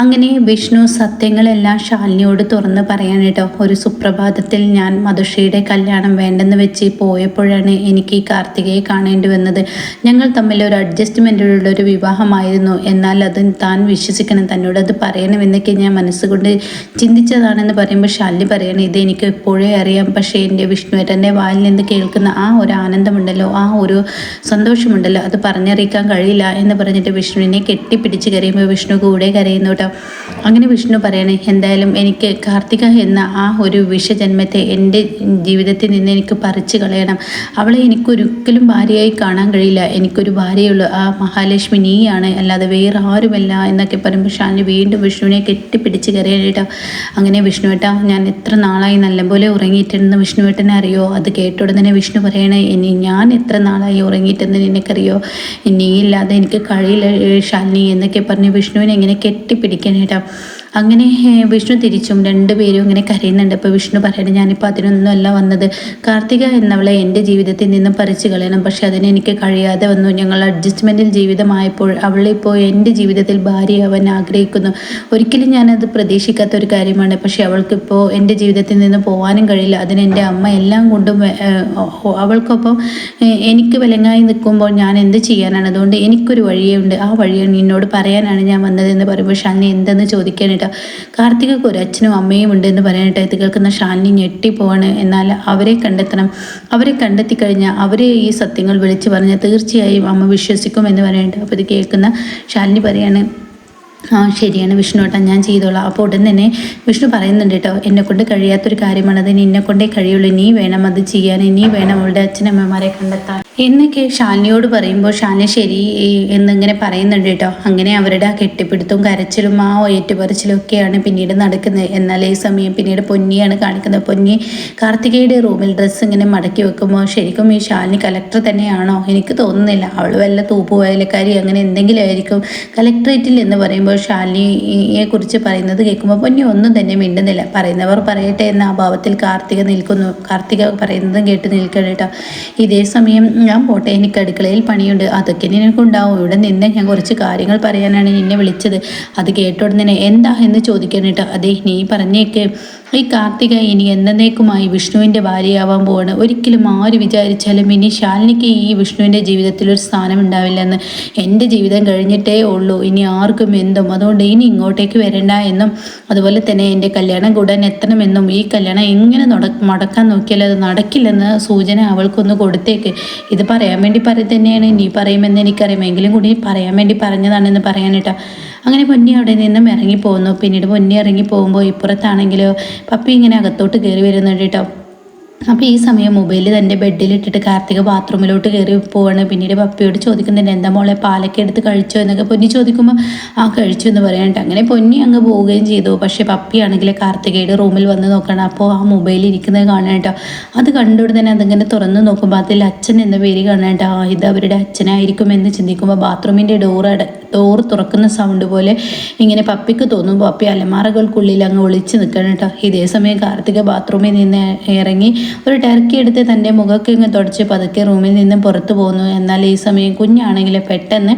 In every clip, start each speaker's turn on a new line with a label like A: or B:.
A: അങ്ങനെ വിഷ്ണു സത്യങ്ങളെല്ലാം ശാലിനിയോട് തുറന്ന് പറയാൻ കേട്ടോ ഒരു സുപ്രഭാതത്തിൽ ഞാൻ മധുഷയുടെ കല്യാണം വേണ്ടെന്ന് വെച്ച് പോയപ്പോഴാണ് എനിക്ക് ഈ കാർത്തികയെ കാണേണ്ടി വന്നത് ഞങ്ങൾ തമ്മിൽ ഒരു അഡ്ജസ്റ്റ്മെന്റിലുള്ള ഒരു വിവാഹമായിരുന്നു. എന്നാൽ അത് താൻ വിശ്വസിക്കണം തന്നോട് അത് പറയണമെന്നൊക്കെ ഞാൻ മനസ്സുകൊണ്ട് ചിന്തിച്ചതാണെന്ന് പറയുമ്പോൾ ശാലിനി പറയണം ഇത് എനിക്ക് എപ്പോഴേ അറിയാം. പക്ഷേ എന്റെ വിഷ്ണുവേട്ടന്റെ വായിൽ നിന്ന് കേൾക്കുന്ന ആ ഒരു ആനന്ദമുണ്ടല്ലോ ആ ഒരു സന്തോഷമുണ്ടല്ലോ. അത് പറഞ്ഞറിയിക്കാൻ കഴിയില്ല എന്ന് പറഞ്ഞിട്ട് വിഷ്ണുവിനെ കെട്ടിപ്പിടിച്ച് കരയുമ്പോൾ വിഷ്ണു കൂടെ കരയുന്നു കേട്ടോ. അങ്ങനെ വിഷ്ണു പറയണേ എന്തായാലും എനിക്ക് കാർത്തിക എന്ന ആ ഒരു വിഷജന്മത്തെ എന്റെ ജീവിതത്തിൽ നിന്ന് എനിക്ക് പറിച്ചു കളയണം. അവളെ എനിക്കൊരിക്കലും ഭാര്യയായി കാണാൻ കഴിയില്ല. എനിക്കൊരു ഭാര്യയുള്ളൂ. ആ മഹാലക്ഷ്മി നീയാണ്. അല്ലാതെ വേറെ ആരുമല്ല. എന്നൊക്കെ പറയുമ്പോൾ ഷാനി വീണ്ടും വിഷ്ണുവിനെ കെട്ടിപ്പിടിച്ച് കയറിയിട്ടോ അങ്ങനെ വിഷ്ണുവേട്ടാ ഞാൻ എത്ര നാളായി നല്ലപോലെ ഉറങ്ങിയിട്ടുണ്ടെന്ന് വിഷ്ണുവേട്ടനെ അറിയോ? അത് കേട്ട ഉടനെ വിഷ്ണു പറയണേ ഇനി ഞാൻ എത്ര നാളായി ഉറങ്ങിയിട്ടെന്ന് നിനക്കറിയോ? നീയില്ലാതെ എനിക്ക് കഴിയില്ല ഷാലിനി എന്നൊക്കെ പറഞ്ഞ് വിഷ്ണുവിനെ ഇങ്ങനെ കെട്ടിപ്പിടിക്കാനായിട്ടാ അങ്ങനെ വിഷ്ണു തിരിച്ചും രണ്ടുപേരും ഇങ്ങനെ കരയുന്നുണ്ട്. അപ്പോൾ വിഷ്ണു പറയുന്നത് ഞാനിപ്പോൾ അതിനൊന്നുമല്ല വന്നത്. കാർത്തിക എന്നവളെ എന്റെ ജീവിതത്തിൽ നിന്നും പറിച്ചു കളയണം. പക്ഷെ അതിന് എനിക്ക് കഴിയാതെ വന്നു. ഞങ്ങൾ അഡ്ജസ്റ്റ്മെന്റിൽ ജീവിതമായപ്പോൾ അവളിപ്പോൾ എന്റെ ജീവിതത്തിൽ ഭാര്യയാവാൻ ആഗ്രഹിക്കുന്നു. ഒരിക്കലും ഞാനത് പ്രതീക്ഷിക്കാത്ത ഒരു കാര്യമാണ്. പക്ഷേ അവൾക്കിപ്പോൾ എന്റെ ജീവിതത്തിൽ നിന്ന് പോകാനും കഴിയില്ല. അതിന് എന്റെ അമ്മ എല്ലാം കൊണ്ടും അവൾക്കൊപ്പം എനിക്ക് വിലങ്ങായി നിൽക്കുമ്പോൾ ഞാൻ എന്ത് ചെയ്യാനാണ്? അതുകൊണ്ട് എനിക്കൊരു വഴിയേ ഉണ്ട് ആ വഴിയാണ് നിന്നോട് പറയാനാണ് ഞാൻ വന്നതെന്ന് പറയുമ്പോൾ ഷാലിനി എന്തെന്ന് ചോദിക്കാനായിട്ടാ കാർത്തികക്ക് ഒരു അച്ഛനും അമ്മയും ഉണ്ട് എന്ന് പറയാനായിട്ട് ഇത് കേൾക്കുന്ന ഷാലിനി ഞെട്ടിപ്പോവാണ്. എന്നാൽ അവരെ കണ്ടെത്തണം. അവരെ കണ്ടെത്തി കഴിഞ്ഞാൽ അവരെ ഈ സത്യങ്ങൾ വിളിച്ചു പറഞ്ഞാൽ തീർച്ചയായും അമ്മ വിശ്വസിക്കും എന്ന് പറയാനായിട്ട് അപ്പോൾ ഇത് കേൾക്കുന്ന ഷാലിനി പറയാണ്. ആ ശരിയാണ് വിഷ്ണു ഏട്ടാ ഞാൻ ചെയ്തോളാം. അപ്പോൾ ഉടൻ തന്നെ വിഷ്ണു പറയുന്നുണ്ട് കേട്ടോ എന്നെ കൊണ്ട് കഴിയാത്തൊരു കാര്യമാണ്. അതിന് എന്നെ കൊണ്ടേ കഴിയുള്ളൂ. നീ വേണം അത് ചെയ്യാൻ. ഇനി വേണം അവളുടെ അച്ഛനമ്മമാരെ കണ്ടെത്താൻ. എന്നൊക്കെ ഷാലിനിയോട് പറയുമ്പോൾ ഷാലിനി ശരി എന്നിങ്ങനെ പറയുന്നുണ്ട് കേട്ടോ. അങ്ങനെ അവരുടെ ആ കെട്ടിപ്പിടുത്തവും കരച്ചിലും ആ ഏറ്റുപറിച്ചിലും ഒക്കെയാണ് പിന്നീട് നടക്കുന്നത്. എന്നാൽ ഈ സമയം പിന്നീട് പൊന്നിയാണ് കാണിക്കുന്നത്. പൊന്നി കാർത്തികയുടെ റൂമിൽ ഡ്രസ്സ് ഇങ്ങനെ മടക്കി വെക്കുമ്പോൾ ശരിക്കും ഈ ഷാലിനി കലക്ടർ തന്നെയാണോ? എനിക്ക് തോന്നുന്നില്ല. അവൾ വല്ല തൂപ്പുവയലക്കാരി അങ്ങനെ എന്തെങ്കിലും ആയിരിക്കും. കലക്ടറേറ്റിൽ എന്ന് പറയുമ്പോൾ ശാലിനിയെ കുറിച്ച് പറയുന്നത് കേൾക്കുമ്പോൾ പൊന്നി ഒന്നും തന്നെ മിണ്ടുന്നില്ല. പറയുന്നവർ പറയട്ടെ എന്ന അഭാവത്തിൽ കാർത്തിക നിൽക്കുന്നു. കാർത്തിക പറയുന്നതും കേട്ട് നിൽക്കണം കേട്ടോ. ഇതേ സമയം ഞാൻ പോട്ടെ എനിക്ക് അടുക്കളയിൽ പണിയുണ്ട്. അതൊക്കെ നിനക്കുണ്ടാവും. ഇവിടെ നിന്ന് ഞാൻ കുറച്ച് കാര്യങ്ങൾ പറയാനാണ് നിന്നെ വിളിച്ചത്. അത് കേട്ടോടുന്നതിനെ എന്താ എന്ന് ചോദിക്കണം കേട്ടോ. അതെ നീ പറഞ്ഞേക്ക്. ഈ കാർത്തിക ഇനി എന്നേക്കുമായി വിഷ്ണുവിന്റെ ഭാര്യയാവാൻ പോവാണ്. ഒരിക്കലും ആര് വിചാരിച്ചാലും ഇനി ശാലിനിക്ക് ഈ വിഷ്ണുവിന്റെ ജീവിതത്തിൽ ഒരു സ്ഥാനം ഉണ്ടാവില്ലെന്ന് എന്റെ ജീവിതം കഴിഞ്ഞിട്ടേ ഉള്ളൂ. ഇനി ആർക്കും എന്തും. അതുകൊണ്ട് ഇനി ഇങ്ങോട്ടേക്ക് വരണ്ട എന്നും അതുപോലെ തന്നെ എന്റെ കല്യാണം കൂടാൻ എത്തണമെന്നും ഈ കല്യാണം എങ്ങനെ മുടക്കാൻ നോക്കിയാലും അത് നടക്കില്ലെന്ന സൂചന അവൾക്കൊന്ന് കൊടുത്തേക്ക്. ഇത് പറയാൻ വേണ്ടി പറയും തന്നെയാണ്. നീ പറയുമെന്ന് എനിക്കറിയാം. എങ്കിലും കൂടി പറയാൻ വേണ്ടി പറഞ്ഞതാണെന്ന് പറയാനിട്ടാ. അങ്ങനെ പൊന്നി അവിടെ നിന്നും ഇറങ്ങി പോകുന്നു പിന്നീട് പൊന്നി ഇറങ്ങി പോകുമ്പോൾ ഇപ്പുറത്താണെങ്കിലോ പപ്പി ഇങ്ങനെ അകത്തോട്ട് കയറി വരുന്നുണ്ട് കേട്ടോ അപ്പോൾ ഈ സമയം മൊബൈൽ തന്റെ ബെഡിലിട്ടിട്ട് കാർത്തിക ബാത്റൂമിലോട്ട് കയറി പോവാണ്. പിന്നീട് പപ്പിയോട് ചോദിക്കുന്നുണ്ട് എന്താ മോളെ പാലൊക്കെ എടുത്ത് കഴിച്ചോ? എന്നൊക്കെ പൊന്നി ചോദിക്കുമ്പോൾ ആ കഴിച്ചു എന്ന് പറയാനുണ്ട്. അങ്ങനെ പൊന്നി അങ്ങ് പോവുകയും ചെയ്തു. പക്ഷേ പപ്പിയാണെങ്കിൽ കാർത്തികയുടെ റൂമിൽ വന്ന് നോക്കണം. അപ്പോൾ ആ മൊബൈലിൽ ഇരിക്കുന്നത് കാണാൻ അത് കണ്ടുകൊണ്ട് തന്നെ അതിങ്ങനെ തുറന്ന് നോക്കുമ്പോൾ അതിൽ അച്ഛൻ എന്ന പേര് കാണാൻ ആ ഇത് അവരുടെ അച്ഛനായിരിക്കും എന്ന് ചിന്തിക്കുമ്പോൾ ബാത്റൂമിന്റെ ഡോർ അട ഡോർ തുറക്കുന്ന സൗണ്ട് പോലെ ഇങ്ങനെ പപ്പിക്ക് തോന്നും. പപ്പി അലമാറകൾക്കുള്ളിൽ അങ്ങ് ഒളിച്ച് നിൽക്കണം കേട്ടോ. ഇതേ സമയം കാർത്തിക ബാത്റൂമിൽ നിന്ന് ഇറങ്ങി ഒരു ടർക്കി എടുത്ത് തന്റെ മുഖക്ക് ഇങ്ങ് തുടച്ച് പതുക്കെ റൂമിൽ നിന്നും പുറത്തു പോകുന്നു എന്നാൽ ഈ സമയം കുഞ്ഞാണെങ്കിൽ പെട്ടെന്ന്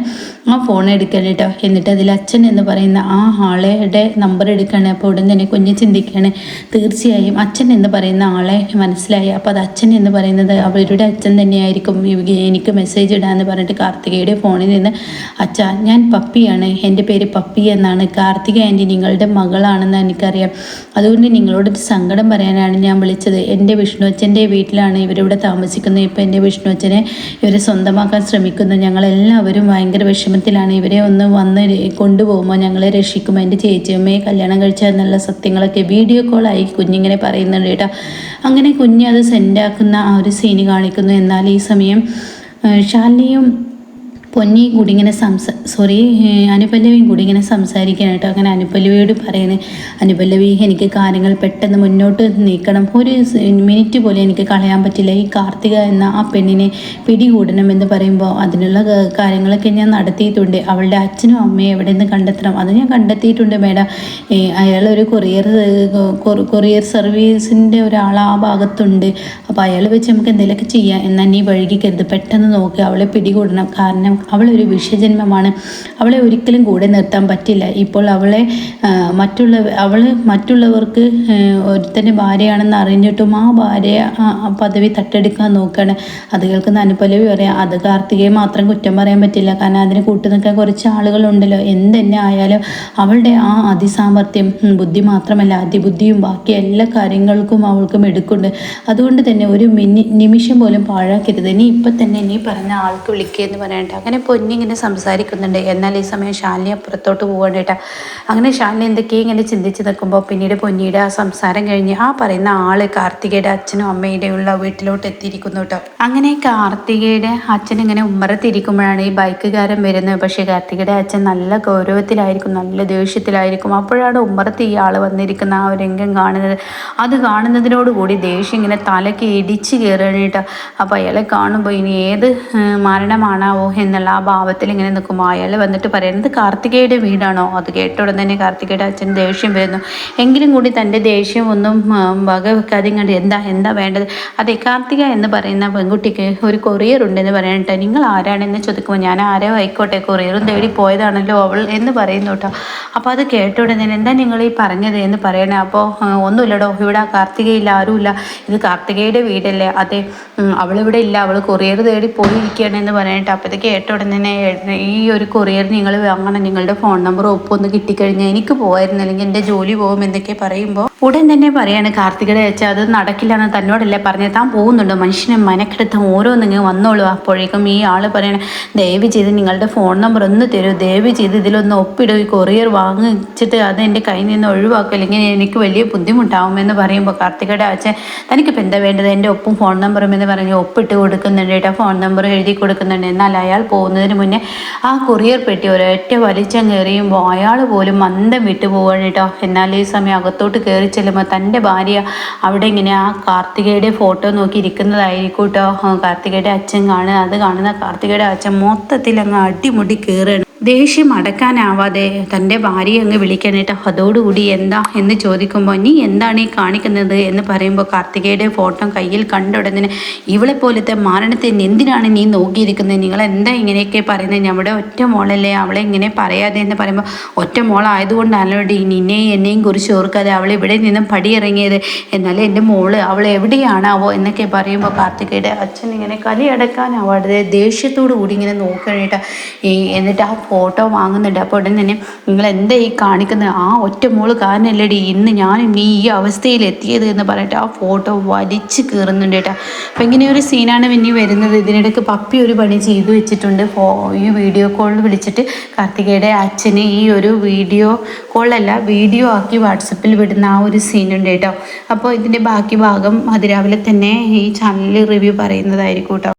A: ആ ഫോൺ എടുക്കണം കേട്ടോ. എന്നിട്ട് അതിൽ അച്ഛൻ എന്ന് പറയുന്ന ആ ആളുടെ നമ്പർ എടുക്കുകയാണ്. അപ്പോൾ ഉടൻ തന്നെ കുഞ്ഞ് ചിന്തിക്കുകയാണ്. തീർച്ചയായും അച്ഛൻ എന്ന് പറയുന്ന ആളെ മനസ്സിലായി. അപ്പോൾ അത് അച്ഛൻ എന്ന് പറയുന്നത് അവരുടെ അച്ഛൻ തന്നെയായിരിക്കും. എനിക്ക് മെസ്സേജ് ഇടാന്ന് പറഞ്ഞിട്ട് കാർത്തികയുടെ ഫോണിൽ നിന്ന് അച്ഛ ഞാൻ പപ്പിയാണ്. എന്റെ പേര് പപ്പി എന്നാണ്. കാർത്തിക ആന്റി നിങ്ങളുടെ മകളാണെന്ന് എനിക്കറിയാം. അതുകൊണ്ട് നിങ്ങളോടൊരു സങ്കടം പറയാനാണ് ഞാൻ വിളിച്ചത്. എന്റെ വിഷ്ണുവച്ചന്റെ വീട്ടിലാണ് ഇവരിവിടെ താമസിക്കുന്നത്. ഇപ്പോൾ എന്റെ വിഷ്ണുവച്ചനെ ഇവരെ സ്വന്തമാക്കാൻ ശ്രമിക്കുന്നു. ഞങ്ങളെല്ലാവരും ഭയങ്കര വിഷമത്തിലാണ്. ഇവരെ ഒന്ന് വന്ന് കൊണ്ടുപോകുമ്പോൾ ഞങ്ങളെ രക്ഷിക്കും. എന്റെ ചേച്ചിയമ്മയെ കല്യാണം കഴിച്ചാൽ എന്നുള്ള സത്യങ്ങളൊക്കെ വീഡിയോ കോളായി കുഞ്ഞിങ്ങനെ പറയുന്നുണ്ട് കേട്ടോ. അങ്ങനെ കുഞ്ഞ് അത് സെൻഡാക്കുന്ന ആ ഒരു സീന് കാണിക്കുന്നു. എന്നാൽ ഈ സമയം ശാലിനിയും പൊന്നി കൂടി ഇങ്ങനെ സംസാ സോറി അനുപല്ലവിയും കൂടി ഇങ്ങനെ സംസാരിക്കാനായിട്ട് അങ്ങനെ അനുപല്ലവിയോട് പറയുന്നത് അനുപല്ലവി എനിക്ക് കാര്യങ്ങൾ പെട്ടെന്ന് മുന്നോട്ട് നീക്കണം. ഒരു മിനിറ്റ് പോലും എനിക്ക് കളയാൻ പറ്റില്ല. ഈ കാർത്തിക എന്ന ആ പെണ്ണിനെ പിടികൂടണം എന്ന് പറയുമ്പോൾ അതിനുള്ള കാര്യങ്ങളൊക്കെ ഞാൻ നടത്തിയിട്ടുണ്ട്. അവളുടെ അച്ഛനും അമ്മയും എവിടെ നിന്ന് കണ്ടെത്തണം? അത് ഞാൻ കണ്ടെത്തിയിട്ടുണ്ട് മേഡം. അയാൾ ഒരു കൊറിയർ കൊറിയർ സർവീസിന്റെ ഒരാൾ ആ ഭാഗത്തുണ്ട്. അപ്പോൾ അയാൾ വെച്ച് നമുക്ക് എന്തെങ്കിലുമൊക്കെ ചെയ്യാം. എന്നാൽ നീ വഴുകിക്കരുത് പെട്ടെന്ന് നോക്കി. അവളെ പിടികൂടണം. കാരണം അവളൊരു വിഷജന്മമാണ്. അവളെ ഒരിക്കലും കൂടെ നിർത്താൻ പറ്റില്ല. ഇപ്പോൾ അവളെ മറ്റുള്ള അവൾ മറ്റുള്ളവർക്ക് ഒരുത്തന്റെ ഭാര്യയാണെന്ന് അറിഞ്ഞിട്ടും ആ ഭാര്യ പദവി തട്ടെടുക്കാൻ നോക്കുകയാണ് അത് കേൾക്കുന്ന അനുപലവി പറയാം അത് കാർത്തികയെ മാത്രം കുറ്റം പറയാൻ പറ്റില്ല. കാരണം അതിന് കൂട്ടു നിൽക്കാൻ കുറച്ച് ആളുകളുണ്ടല്ലോ. എന്തെന്നെ ആയാലും അവളുടെ ആ അതിസാമർഥ്യം ബുദ്ധി മാത്രമല്ല. അതിബുദ്ധിയും ബാക്കി എല്ലാ കാര്യങ്ങൾക്കും അവൾക്കും എടുക്കുന്നുണ്ട് അതുകൊണ്ട് തന്നെ ഒരു മിനി നിമിഷം പോലും പാഴാക്കരുത്. നീ ഇപ്പം തന്നെ നീ പറഞ്ഞ ആൾക്ക് വിളിക്കുക എന്ന് പറയണ്ട. അങ്ങനെ പൊന്നി ഇങ്ങനെ സംസാരിക്കുന്നുണ്ട്. എന്നാൽ ഈ സമയം ശാലിനി അപ്പുറത്തോട്ട് പോകണ്ടേട്ട അങ്ങനെ ശാലിനി എന്തൊക്കെയും ഇങ്ങനെ ചിന്തിച്ച് നിൽക്കുമ്പോൾ പിന്നീട് പൊന്നിയുടെ ആ സംസാരം കഴിഞ്ഞ് ആ പറയുന്ന ആൾ കാർത്തികയുടെ അച്ഛനും അമ്മയുടെയുള്ള വീട്ടിലോട്ട് എത്തിയിരിക്കുന്നു കേട്ടോ. അങ്ങനെ കാർത്തികയുടെ അച്ഛൻ ഇങ്ങനെ ഉമ്മറത്തിരിക്കുമ്പോഴാണ് ഈ ബൈക്കുകാരൻ വരുന്നത്. പക്ഷേ കാർത്തികയുടെ അച്ഛൻ നല്ല ഗൗരവത്തിലായിരിക്കും നല്ല ദേഷ്യത്തിലായിരിക്കും. അപ്പോഴാണ് ഉമ്മറത്ത് ഈ ആൾ വന്നിരിക്കുന്ന ആ ഒരു രംഗം കാണുന്നത്. അത് കാണുന്നതിനോടുകൂടി ദേഷ്യം ഇങ്ങനെ തലയ്ക്ക് ഇടിച്ച് കയറിയിട്ട് അപ്പോൾ അയാളെ കാണുമ്പോൾ ഇനി ഏത് മരണമാണാവോ എന്നുള്ള ആ ഭാവത്തിൽ ഇങ്ങനെ നിൽക്കുമ്പോൾ അയാൾ വന്നിട്ട് പറയുന്നത് കാർത്തികയുടെ വീടാണോ? അത് കേട്ട ഉടൻ തന്നെ കാർത്തികയുടെ അച്ഛൻ ദേഷ്യം വരുന്നു. എങ്കിലും കൂടി തന്റെ ദേഷ്യം ഒന്നും വകവെക്കാതെ ഇങ്ങോട്ട് എന്താ എന്താ വേണ്ടത്? അതെ കാർത്തിക എന്ന് പറയുന്ന പെൺകുട്ടിക്ക് ഒരു കൊറിയർ ഉണ്ടെന്ന് പറയാനിട്ട് നിങ്ങൾ ആരാണെന്ന് ചോദിക്കുമ്പോൾ ഞാൻ ആരോ ആയിക്കോട്ടെ കൊറിയറും തേടി പോയതാണല്ലോ അവൾ എന്ന് പറയുന്നു കേട്ടോ. അപ്പോൾ അത് കേട്ട ഉടനെ എന്താ നിങ്ങൾ ഈ പറഞ്ഞത്? എന്ന് പറയണേ. അപ്പോൾ ഒന്നുമില്ലടോ ഇവിടെ കാർത്തികയില്ല ആരുമില്ല. ഇത് കാർത്തികയുടെ വീടല്ലേ? അതെ. അവളിവിടെ ഇല്ല. അവൾ കൊറിയർ തേടി പോയിരിക്കുകയാണ് എന്ന് പറഞ്ഞിട്ട് അപ്പോഴത്തേക്ക് കേട്ട ഉടനെ ഈ ഒരു കൊറിയർ നിങ്ങൾ വാങ്ങണം നിങ്ങളുടെ ഫോൺ നമ്പർ ഒപ്പൊന്ന് കിട്ടിക്കഴിഞ്ഞാൽ എനിക്ക് പോകായിരുന്നു അല്ലെങ്കിൽ എന്റെ ജോലി പോകും എന്നൊക്കെ പറയുമ്പോൾ ഉടൻ തന്നെ പറയാണ് കാർത്തികയുടെ വെച്ചാൽ അത് നടക്കില്ല എന്ന് തന്നോടല്ലേ പറഞ്ഞത്. താൻ പോകുന്നുണ്ട്? മനുഷ്യനെ മനക്കെടുത്ത് ഓരോന്നിങ്ങനെ വന്നോളൂ. അപ്പോഴേക്കും ഈ ആൾ പറയണ ദയവ് ചെയ്ത് നിങ്ങളുടെ ഫോൺ നമ്പർ ഒന്ന് തരൂ. ദയവ് ചെയ്ത് ഇതിലൊന്ന് ഒപ്പിടും. ഈ കൊറിയർ വാങ്ങിച്ചിട്ട് അത് എന്റെ കയ്യിൽ നിന്ന് ഒഴിവാക്കും. അല്ലെങ്കിൽ എനിക്ക് വലിയ ബുദ്ധിമുട്ടാവുമെന്ന് പറയുമ്പോൾ കാർത്തികയുടെ അച്ഛൻ തനിക്കിപ്പോൾ എന്താ വേണ്ടത്? എന്റെ ഒപ്പും ഫോൺ നമ്പറും എന്ന് പറഞ്ഞ് ഒപ്പിട്ട് കൊടുക്കുന്നുണ്ട് കേട്ടോ. ഫോൺ നമ്പർ എഴുതി കൊടുക്കുന്നുണ്ട്. എന്നാൽ അയാൾ പോകുന്നതിന് മുന്നേ ആ കൊറിയർ പെട്ടി ഒരൊറ്റ വലിച്ചം കയറിയുമ്പോൾ അയാൾ പോലും മന്ദം വിട്ടു പോവാണ് കേട്ടോ. എന്നാൽ ഈ സമയം അകത്തോട്ട് കയറി ചെല്ലുമ്പോൾ തന്റെ ഭാര്യ അവിടെ ഇങ്ങനെ ആ കാർത്തികയുടെ ഫോട്ടോ നോക്കി ഇരിക്കുന്നതായിരിക്കും കേട്ടോ. കാർത്തികയുടെ അച്ഛൻ കാണുക അത് കാണുന്ന കാർത്തികയുടെ അച്ഛൻ മൊത്തത്തിൽ അങ്ങ് അടിമുടി കയറുകയാണ്. ദേഷ്യം അടക്കാനാവാതെ തന്റെ ഭാര്യയെ അങ്ങ് വിളിക്കാനായിട്ട് അതോടുകൂടി എന്താ എന്ന് ചോദിക്കുമ്പോൾ നീ എന്താണ് ഈ കാണിക്കുന്നത്? എന്ന് പറയുമ്പോൾ കാർത്തികയുടെ ഫോട്ടോ കയ്യിൽ കണ്ടുടനെ ഇവളെ പോലത്തെ മരണത്തെ എന്തിനാണ് നീ നോക്കിയിരിക്കുന്നത്? നിങ്ങൾ എന്താ ഇങ്ങനെയൊക്കെ പറയുന്നത്? നമ്മുടെ ഒറ്റ മോളല്ലേ അവളെ ഇങ്ങനെ പറയാതെ എന്ന് പറയുമ്പോൾ ഒറ്റ മോളായതുകൊണ്ടാണല്ലോ നിന്നെയും എന്നെയും കുറിച്ച് ഓർക്കാതെ അവൾ ഇവിടെ നിന്നും പടിയിറങ്ങിയത്. എന്നാലും എന്റെ മോൾ അവൾ എവിടെയാണാവോ എന്നൊക്കെ പറയുമ്പോൾ കാർത്തികയുടെ അച്ഛൻ ഇങ്ങനെ കലിയടക്കാനാവാതെ ദേഷ്യത്തോടു കൂടി ഇങ്ങനെ നോക്കണേട്ടാ എന്നിട്ട് ആ ഫോട്ടോ വാങ്ങുന്നുണ്ട്. അപ്പോൾ ഉടൻ തന്നെ നിങ്ങൾ എന്താ ഈ കാണിക്കുന്നത്? ആ ഒറ്റ മോൾ കാരണമല്ലേടി ഇന്ന് ഞാനും നീ ഈ അവസ്ഥയിൽ എത്തിയത് എന്ന് പറഞ്ഞിട്ട് ആ ഫോട്ടോ വലിച്ച് കീറുന്നുണ്ട് കേട്ടോ. അപ്പം ഇങ്ങനെ ഒരു സീനാണ് പിന്നെ വരുന്നത്. ഇതിനിടയ്ക്ക് പപ്പി ഒരു പണി ചെയ്തു വെച്ചിട്ടുണ്ട്. ഫോ ഈ വീഡിയോ കോൾ വിളിച്ചിട്ട് കാർത്തികയുടെ അച്ഛന് ഈ ഒരു വീഡിയോ കോളല്ല വീഡിയോ ആക്കി വാട്സപ്പിൽ വിടുന്ന ആ ഒരു സീനുണ്ട് കേട്ടോ. അപ്പോൾ ഇതിന്റെ ബാക്കി ഭാഗം അതിരാവിലെ തന്നെ ഈ ചാനലിൽ റിവ്യൂ പറയുന്നതായിരിക്കും കേട്ടോ.